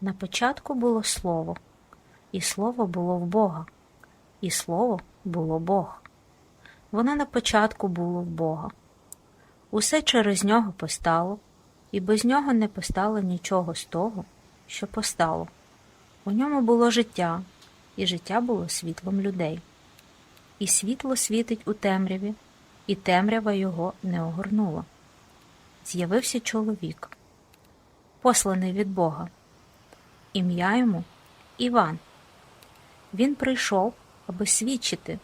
На початку було слово, і слово було в Бога, і слово було Бог. Воно на початку було в Бога. Усе через нього постало, і без нього не постало нічого з того, що постало. У ньому було життя, і життя було світлом людей. І світло світить у темряві, і темрява його не огорнула. З'явився чоловік, посланий від Бога. Ім'я йому Іван. Він прийшов, аби свідчити,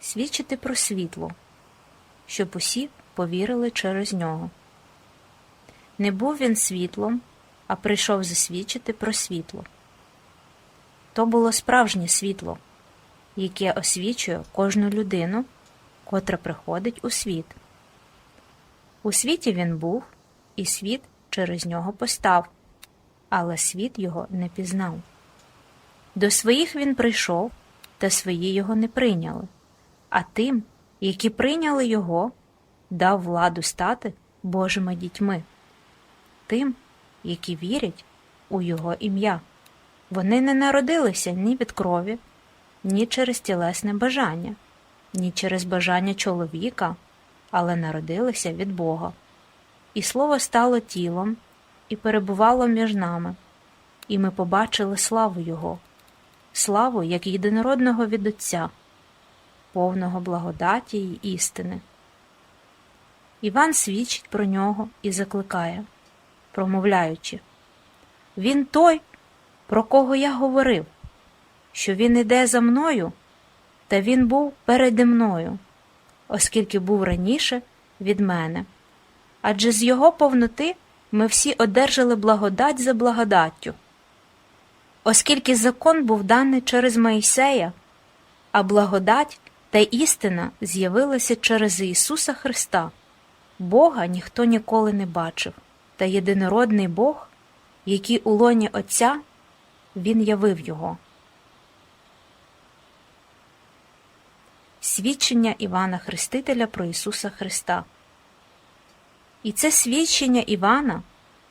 свідчити про світло, щоб усі повірили через нього. Не був він світлом, а прийшов засвідчити про світло. То було справжнє світло, яке освічує кожну людину, котра приходить у світ. У світі він був, і світ через нього постав, але світ його не пізнав. До своїх він прийшов, та свої його не прийняли, а тим, які прийняли його, дав владу стати Божими дітьми, тим, які вірять у Його ім'я. Вони не народилися ні від крові, ні через тілесне бажання, ні через бажання чоловіка, але народилися від Бога. І слово стало тілом і перебувало між нами, і ми побачили славу Його, славу як єдинородного від Отця, повного благодаті й істини. Іван свідчить про нього і закликає, промовляючи Він той, про кого я говорив, що він іде за мною, та він був переді мною, оскільки був раніше від мене. Адже з його повноти ми всі одержали благодать за благодаттю. Оскільки закон був даний через Моїсея, а благодать та істина з'явилася через Ісуса Христа. Бога ніхто ніколи не бачив, та єдинородний Бог, який у лоні Отця, Він явив Його. Свідчення Івана Хрестителя про Ісуса Христа. І це свідчення Івана,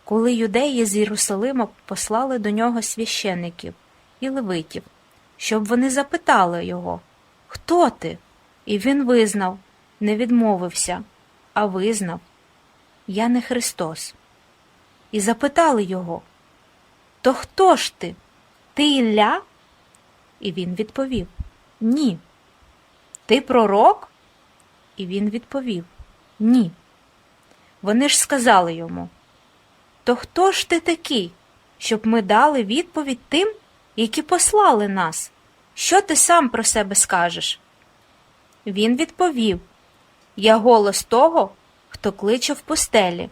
коли юдеї з Єрусалима послали до нього священиків і левитів, щоб вони запитали його, Хто ти? І він визнав, не відмовився, а визнав, Я не Христос. І запитали його, То хто ж ти? Ти Ілля? І він відповів Ні. Ти пророк? І він відповів Ні. Вони ж сказали йому То хто ж ти такий, щоб ми дали відповідь тим, які послали нас? Що ти сам про себе скажеш? Він відповів Я голос того, хто кличе в пустелі.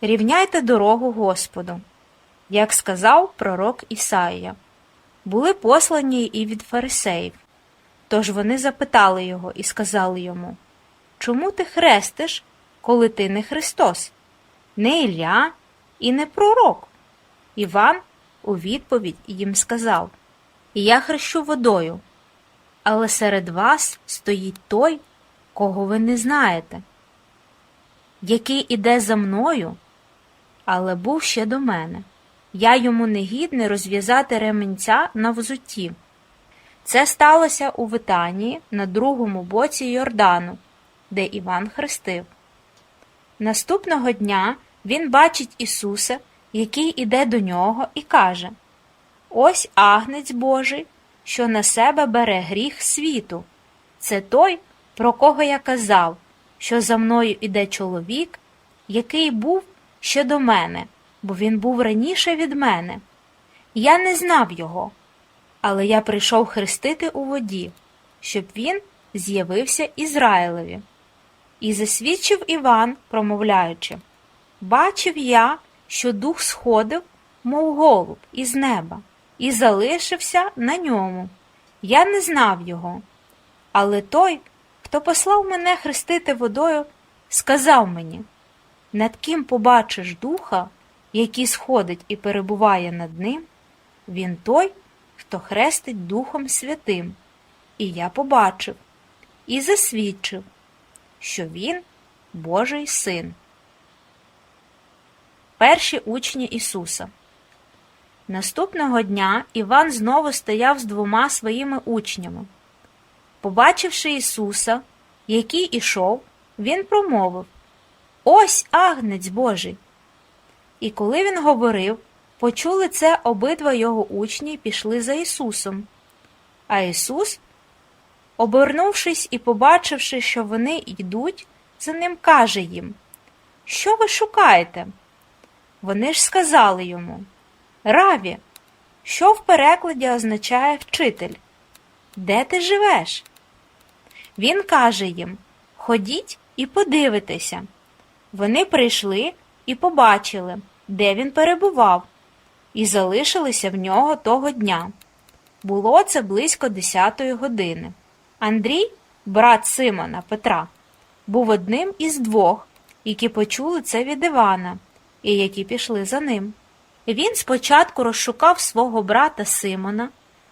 Рівняйте дорогу Господу, як сказав пророк Ісаїя. Були послані і від фарисеїв. Тож вони запитали його і сказали йому Чому ти хрестиш, коли ти не Христос, не Ілля і не пророк? Іван у відповідь їм сказав Я хрещу водою, але серед вас стоїть той, кого ви не знаєте, який іде за мною, але був ще до мене. Я йому не гідний розв'язати ременця на взутті. Це сталося у Витанії на другому боці Йордану, де Іван хрестив. Наступного дня він бачить Ісуса, який іде до нього, і каже Ось агнець Божий, що на себе бере гріх світу. Це той, про кого я казав, що за мною іде чоловік, який був ще до мене, бо він був раніше від мене. Я не знав його, але я прийшов хрестити у воді, щоб він з'явився Ізраїлеві. І засвідчив Іван, промовляючи Бачив я, що дух сходив, мов голуб, із неба, і залишився на ньому. Я не знав його. Але той, хто послав мене хрестити водою, сказав мені над ким побачиш духа, який сходить і перебуває над ним, він той, хто хрестить Духом Святим. І я побачив і засвідчив, що він Божий син. Перші учні Ісуса. Наступного дня Іван знову стояв з двома своїми учнями. Побачивши Ісуса, який ішов, він промовив Ось агнець Божий. І коли він говорив, почули це обидва його учні пішли за Ісусом. А Ісус, обернувшись і побачивши, що вони йдуть, за ним каже їм Що ви шукаєте? Вони ж сказали йому Раві, що в перекладі означає вчитель? Де ти живеш? Він каже їм Ходіть і подивитеся. Вони прийшли і побачили, де він перебував, і залишилися в нього того дня. Було це близько десятої години. Андрій, брат Симона Петра, був одним із двох, які почули це від Івана, і які пішли за ним. Він спочатку розшукав свого брата Симона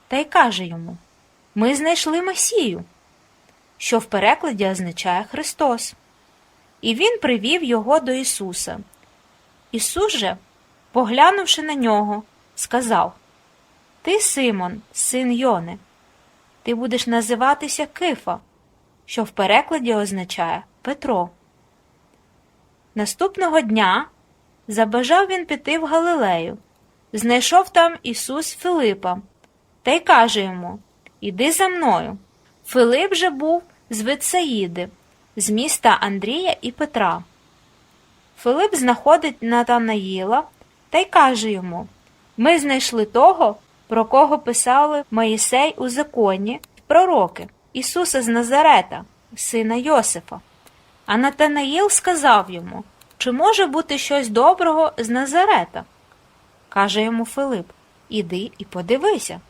та й каже йому Ми знайшли Месію, що в перекладі означає Христос. І він привів його до Ісуса. Ісус же, поглянувши на нього, сказав Ти, Симон, син Йони, ти будеш називатися Кифа, що в перекладі означає Петро. Наступного дня забажав він піти в Галилею. Знайшов там Ісус Филипа та й каже йому Іди за мною. Филип же був з Витсаїди, з міста Андрія і Петра. Филип знаходить Натанаїла та й каже йому Ми знайшли того, про кого писали Моїсей у законі пророки, Ісуса з Назарета, сина Йосифа. А Натанаїл сказав йому Чи може бути щось доброго з Назарета? Каже йому Филип Іди і подивися.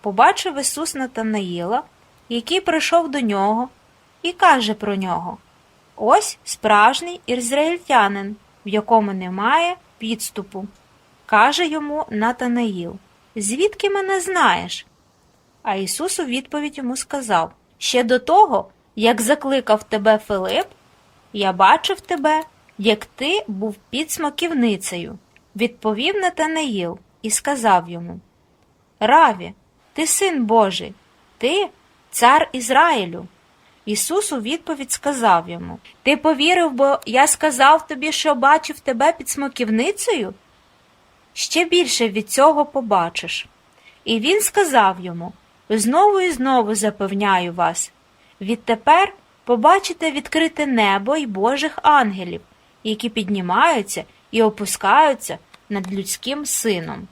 Побачив Ісус Натанаїла, який прийшов до нього, і каже про нього Ось справжній ізраїльтянин, в якому немає підступу. Каже йому Натанаїл Звідки мене знаєш? А Ісус у відповідь йому сказав Ще до того, як закликав тебе Филип, я бачив тебе, як ти був під смоківницею. Відповів Натанаїл і сказав йому Раві, ти син Божий, ти цар Ізраїлю. Ісус у відповідь сказав йому Ти повірив, бо я сказав тобі, що бачив тебе під смоківницею? Ще більше від цього побачиш. І він сказав йому Знову і знову запевняю вас відтепер побачите відкрите небо й Божих ангелів, які піднімаються і опускаються над людським сином.